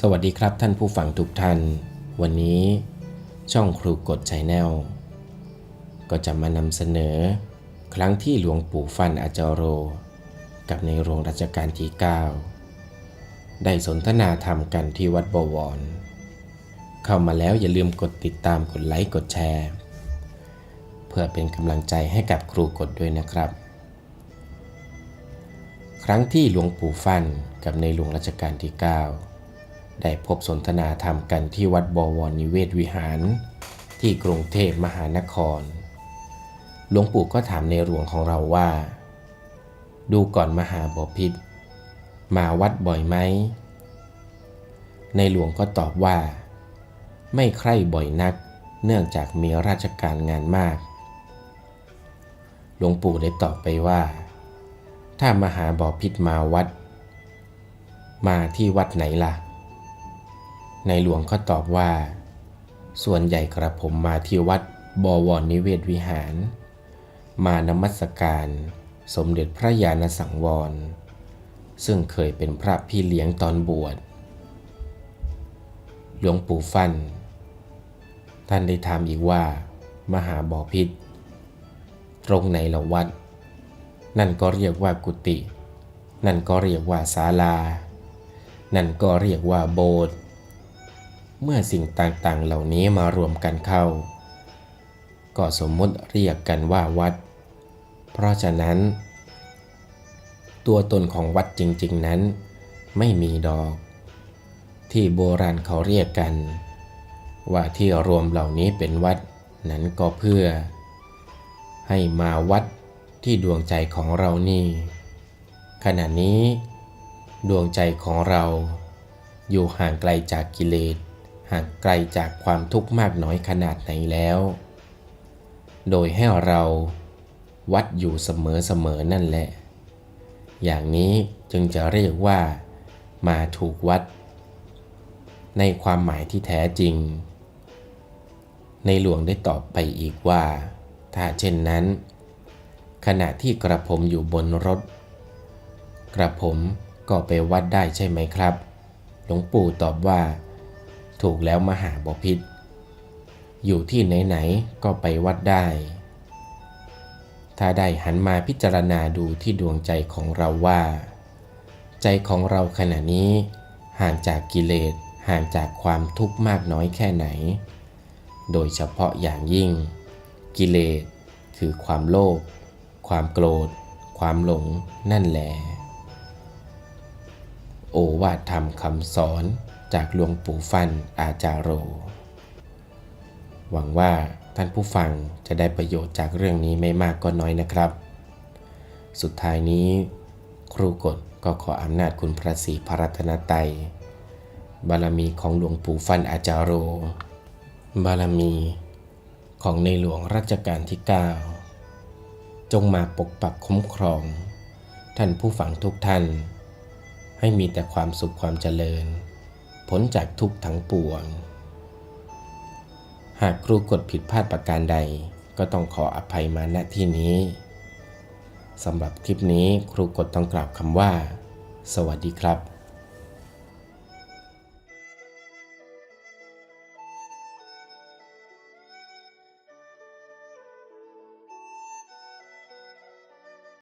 สวัสดีครับท่านผู้ฟังทุกท่าน วันนี้ช่องครูกดชัยแนลก็จะมานำเสนอ ครั้งที่หลวงปู่ฟันอาจารโร กับในหลวงรัชกาลที่ 9 ได้สนทนาธรรมกันที่วัดบวร เข้ามาแล้วอย่าลืมกดติดตามกดไลค์กดแชร์ เพื่อเป็นกำลังใจให้กับครูกดด้วยนะครับ ครั้งที่หลวงปู่ฟันกับในหลวงรัชกาลที่ 9 ได้พบสนทนาธรรมกันที่วัดบวรนิเวศวิหาร ที่กรุงเทพมหานคร หลวงปู่ก็ถามในหลวงของเราว่า ดูก่อนมหาบพิษมาวัดบ่อยไหม ในหลวงก็ตอบว่า ไม่ใคร่บ่อยนัก เนื่องจากมีราชการงานมาก หลวงปู่ได้ตอบไปว่า ถ้ามหาบอพิษมาวัด มาที่วัดไหนล่ะ ในหลวงก็ตอบว่า ส่วนใหญ่กระผมมาที่วัดบวรนิเวศวิหาร มานมัสการ สมเด็จพระญาณสังวร ซึ่งเคยเป็นพระพี่เลี้ยงตอนบวช หลวงปู่ฟัน ท่านได้ถามอีกว่า มหาบอพิษตรงไหนละวัด นั่นก็เรียกว่ากุฏินั่นก็เรียกว่าศาลา นั่นก็เรียกว่าโบสถ์ เมื่อสิ่งต่างๆ เหล่านี้มารวมกันเข้า ก็สมมติเรียกกันว่าวัด เพราะฉะนั้น ตัวตนของวัดจริง ๆ นั้น ไม่มีดอก ที่โบราณเขาเรียกกัน ว่าที่รวมเหล่านี้เป็นวัดนั้นก็เพื่อ ให้มาวัดที่ดวงใจของเรานี่ ขณะนี้ ดวงใจของเราอยู่ห่างไกลจากกิเลส ห่างไกลจากความทุกข์มากน้อยขนาดไหนแล้ว โดยให้เราวัดอยู่เสมอๆนั่นแหละ อย่างนี้จึงจะเรียกว่า มาถูกวัด ในความหมายที่แท้จริง ในหลวงได้ตอบไปอีกว่า ถ้าเช่นนั้น ขณะที่กระผมอยู่บนรถ กระผมก็ไปวัดได้ใช่ไหมครับ หลวงปู่ตอบว่า ถูกแล้วมหาบพิษ อยู่ที่ไหนๆก็ไปวัดได้ ถ้าได้หันมาพิจารณาดูที่ดวงใจของเราว่า ใจของเราขณะนี้ห่างจากกิเลสห่างจากความทุกข์มากน้อยแค่ไหน โดยเฉพาะอย่างยิ่ง กิเลสคือความโลภความโกรธ ความหลงนั่นแหละโอวาทธรรมคำสอน จากหลวงปู่ฟันอาจารโร หวังว่าท่านผู้ฟังจะได้ประโยชน์จากเรื่องนี้ไม่มากก็น้อยนะครับ สุดท้ายนี้ ครูกฎก็ขออำนาจคุณพระศรีพระรัตนตยบารมีของหลวงปู่ฟันอาจารโร บารมีของในหลวงรัชกาลที่ 9 จงมาปกปักคุ้มครอง ท่านผู้ฟังทุกท่าน ให้มีแต่ความสุขความเจริญ พ้นจากทุกข์ทั้งปวง หากครูกดผิดพลาดประการใดก็ต้องขออภัยมาณที่นี้สำหรับคลิปนี้ครูกดต้องกล่าวคำว่า สวัสดีครับ